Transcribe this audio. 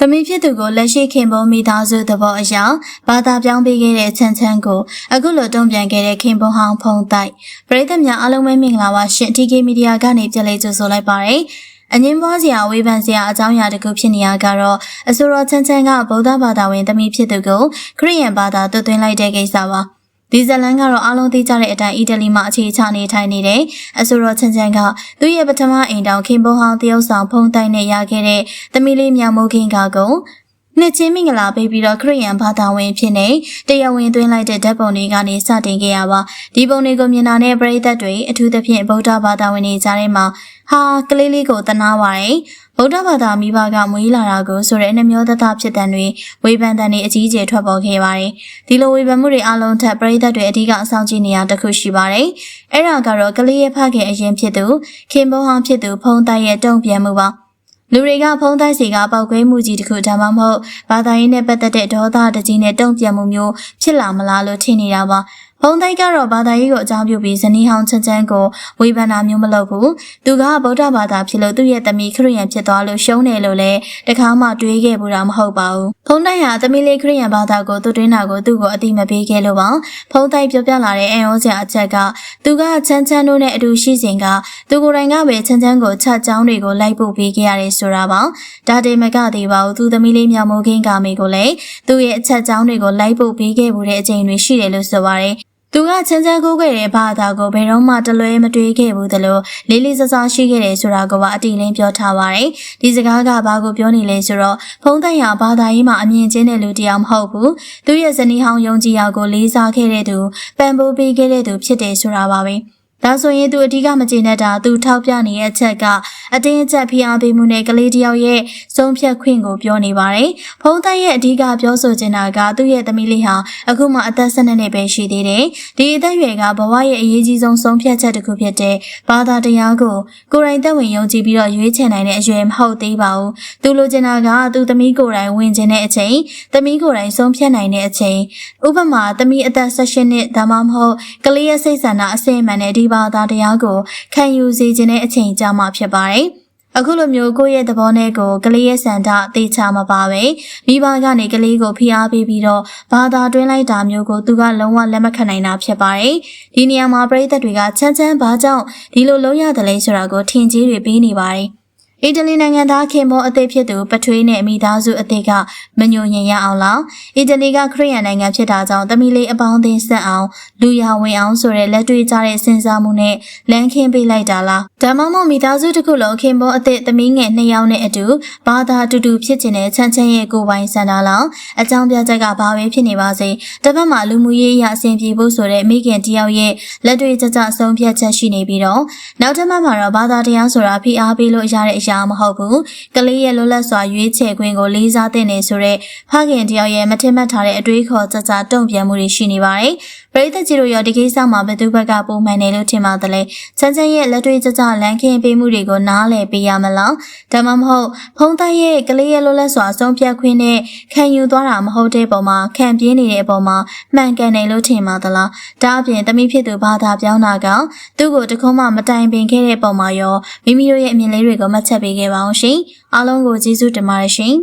သမီးဖြစ်သူကိုလက်ရှိခင်ပွန်းမိသားစုသဘောအရာဘာသာပြောင်းပေးခဲ့တဲ့ချမ်းချမ်းကိုအခုလိုတုံ့ပြန်ခဲ့တဲ့ခင်ပွန်းဟောင်းဖုံတိုက်ပရိသတ်များအားလုံးပဲမင်္ဂလာပါရှင် TK Media ကနေကြလက်ကြိုဆိုလိုက်ပါရစေအငင်းပွားစရာဝေဖန်စရာအကြောင်းအရာတစ်ခုဖြစ်နေရကတော့အဆိုတော်ချမ်းချမ်းကဗုဒ္ဓဘာသာဝင်သမီးဖြစ်သူကိုခရစ်ယာန်ဘာသာသွတ်သွင်းလိုက်တဲ့ကိစ္စပါ ဒီဇလန်ကတော့အားလုံးသိကြတဲ့အတိုင်းအီတလီမှာအခြေချနေထိုင်နေတဲ့အဆိုတော်ချန်ချန်ကသူ့ရဲ့ပထမအိမ်တောင်ခင်ပွန်းဟောင်းတရုတ်ဆောင်ဖုံးတိုင်းနဲ့ရခဲ့တဲ့သမီးလေးမြောင်မိုးခင်ကကုံ နှစ်ချင်းမင်္ဂလာပေးပြီးတော့ခရစ်ယာန်ဘာသာဝင်ဖြစ်နေတရားဝင်သွင်းလိုက်တဲ့ဓာတ်ပုံတွေကနေစတင်ခဲ့ရပါဒီပုံတွေကိုမြင်တာနဲ့ပရိသတ်တွေအထူးသဖြင့်ဗုဒ္ဓဘာသာဝင်တွေကြားထဲမှာဟာကလေးလေးကိုတနာပါတယ်ဗုဒ္ဓဘာသာမိဘကမွေးလာတာကိုဆိုတဲ့နှမျောတသဖြစ်တဲ့တွေဝေဖန်တဲ့တွေအကြီးအကျယ်ထွက်ပေါ်ခဲ့ပါတယ်ဒီလိုဝေဖန်မှုတွေအလုံးထက်ပရိသတ်တွေအဓိကအဆောင်ကြည့်နေရတစ်ခုရှိပါတယ်အဲ့ဒါကတော့ကလေးရဲ့ဖခင်အရင်ဖြစ်သူခင်ဘုံဟောင်းဖြစ်သူဖုံးတိုက်ရဲ့တုံ့ပြန်မှုပါ လူတွေကဖုံးတိုက်စီကပောက်ကွဲမှုကြီးတစ်ခုဒါမှမဟုတ်ဘာသာရေးနဲ့ပတ်သက်တဲ့ဒေါသတကြီးနဲ့တုံ့ပြန်မှုမျိုးဖြစ်လာမလားလို့ထင်နေတာပါ ဖုံးတိုက်ကတော့ဘာသာရေးကိုအကြောင်းပြုပြီးဇနီးဟောင်းချမ်းချမ်းကိုဝေဖန်တာမျိုးမလုပ်ဘူးသူကဗုဒ္ဓဘာသာဖြစ်လို့သူ့ရဲ့သမီးခရစ်ယာန်ဖြစ်သွားလို့ရှုံးတယ်လို့လည်းတခါမှတွေးခဲ့ဘူးတာမဟုတ်ပါဘူးဖုံးတိုက်ဟာသမီးလေးခရစ်ယာန်ဘာသာကိုသူတွင်းတာကိုသူ့ကိုအတိမပေးခဲ့လို့ပါဖုံးတိုက်ပြောပြလာတဲ့အန်ဩစရာအချက်ကသူကချမ်းချမ်းတို့နဲ့အတူရှိစဉ်ကသူကိုယ်တိုင်ကပဲချမ်းချမ်းကိုချက်ချောင်းတွေကိုလိုက်ပို့ပေးခဲ့ရတယ်ဆိုတာပါဒါတေမကသေးပါဘူးသူသမီးလေးမြောင်မိုးခင်းကမေကိုလည်းသူ့ရဲ့အချက်ချောင်းတွေကိုလိုက်ပို့ပေးခဲ့မှုတဲ့အချိန်တွေရှိတယ်လို့ဆိုပါတယ် သူကချမ်းချမ်းကိုးခဲ့တဲ့ဘာသာကိုဘယ်တော့မှတလွဲမတွေးခဲ့ဘူးသလိုလေးလေးစားစားရှိခဲ့တယ်ဆိုတာကိုပါအတိအလင်းပြောထားပါတယ်။ဒီစကားကဘာကိုပြောနေလဲဆိုတော့ဖုံးတိုင်ရဘာသာရေးမှာအမြင်ချင်းတဲ့လူတစ်ယောက်မဟုတ်ဘူး။သူရဲ့ဇနီးဟောင်းယုံကြည်ရာကိုလေးစားခဲ့တဲ့သူပံပိုးပေးခဲ့တဲ့သူဖြစ်တယ်ဆိုတာပါပဲ။ ဒါဆိုရင်သူအဓိကမကျေနပ်တာသူထောက်ပြနေတဲ့အချက်ကအတင်းအကျပ်ဖိအားပေးမှုနဲ့ကလေးတယောက်ရဲ့ဆုံးဖြတ်ခွင့်ကိုပြောနေပါတယ်။ဖုံးတိုက်ရဲ့အဓိကပြောဆိုချင်တာကသူ့ရဲ့သမီးလေးဟာအခုမှအသက်၁၂နှစ်ပဲရှိသေးတယ်။ဒီအသက်အရွယ်ကဘဝရဲ့အရေးကြီးဆုံးဆုံးဖြတ်ချက်တစ်ခုဖြစ်တဲ့ဘာသာတရားကိုကိုယ်တိုင်သက်ဝင်ယုံကြည်ပြီးတော့ရွေးချယ်နိုင်တဲ့အရွယ်မဟုတ်သေးပါဘူး။သူလိုချင်တာကသူသမီးကိုယ်တိုင်ဝင်ချင်တဲ့အချိန်သမီးကိုယ်တိုင်ဆုံးဖြတ်နိုင်တဲ့အချိန်ဥပမာသမီးအသက်၁၈နှစ်ဒါမှမဟုတ်ကလေးရဲ့စိတ်ဆန္ဒအစိမ့်မှန်တဲ့ဒီဘာသာတရားကိုခံယူစေခြင်းတဲ့အချိန်ကြာမှဖြစ်ပါတယ်။အခုလိုမျိုးကိုယ့်ရဲ့သဘောနဲ့ကိုကလေးရဲ့စံတသေချာမပါပဲမိဘကနေကလေးကိုဖိအားပေးပြီးတော့ဘာသာတွင်းလိုက်တာမျိုးကိုသူကလုံးဝလက်မခံနိုင်တာဖြစ်ပါတယ်။ဒီနေရာမှာပြည်သက်တွေကချမ်းချမ်းဘာကြောင့်ဒီလိုလုံးရတယ်လဲဆိုတာကိုထင်ကြီးတွေပေးနေပါတယ်။ အီတလီနိုင်ငံသားခင်မောအသေးဖြစ်သူပထွေးနဲ့မိသားစုအသေးကမညိုညင်ရအောင်လားအီတလီကခရီးယန်နိုင်ငံဖြစ်တာကြောင့်တမီလေးအပေါင်းအသင်းဆက်အောင်လူရဝင်အောင်ဆိုတဲ့လက်တွေ့ကြတဲ့စဉ်းစားမှုနဲ့လမ်းခင်းပေးလိုက်တာလားဒါမှမဟုတ်မိသားစုတစ်ခုလုံးခင်မောအသေးသမီးငယ်နှစ်ယောက်နဲ့အတူဘာသာတူတူဖြစ်ခြင်းနဲ့ချမ်းချမ်းရဲ့ကိုယ်ပိုင်စံတာလားအကြောင်းပြချက်ကဘာပဲဖြစ်နေပါစေတစ်ဖက်မှာလူမှုရေးအရအဆင်ပြေဖို့ဆိုတဲ့မိခင်တယောက်ရဲ့လက်တွေ့ကြကြဆုံးဖြတ်ချက်ရှိနေပြီးတော့နောက်တစ်မှတ်မှာတော့ဘာသာတရားဆိုတာဖိအားပေးလို့ရတဲ့အရာမဟုတ်ဘူးကလေးရဲ့လွတ်လပ်စွာရွေးချယ်ခွင့်ကိုလေးစားသင့်နေဆိုတဲ့ဖခင်တယောက်ရဲ့မထင်မှတ်ထားတဲ့အတွေးခေါ်ကြကြတုံ့ပြန်မှုတွေရှိနေပါတယ်ပရိသတ်ကြီးတို့ရောဒီကိစ္စမှာဘယ်သူဘက်ကပုံမှန်တယ်လို့ထင်ပါသလဲချမ်းချမ်းရဲ့လက်တွေ့ကြကြလမ်းခင်းပေးမှုတွေကိုနားလည်ပေးရမလားဒါမှမဟုတ်ဖုံးသားရဲ့ကလေးရဲ့လွတ်လပ်စွာဆုံးဖြတ်ခွင့်နဲ့ခံယူသွားတာမဟုတ်တဲ့ပုံမှာခံပြင်းနေတဲ့အပေါ်မှာမှန်ကန်တယ်လို့ထင်ပါသလားဒါအပြင်သမီးဖြစ်သူဘာသာပြောင်းတာကသူ့ကိုတခုမှမတိုင်ပင်ခဲ့တဲ့ပုံမှာရောမိမိတို့ရဲ့အမြင်လေးတွေကိုမှတ်ချက်ပေးခဲ့ပါအောင်ရှင်အားလုံးကိုကျေးဇူးတင်ပါတယ်ရှင်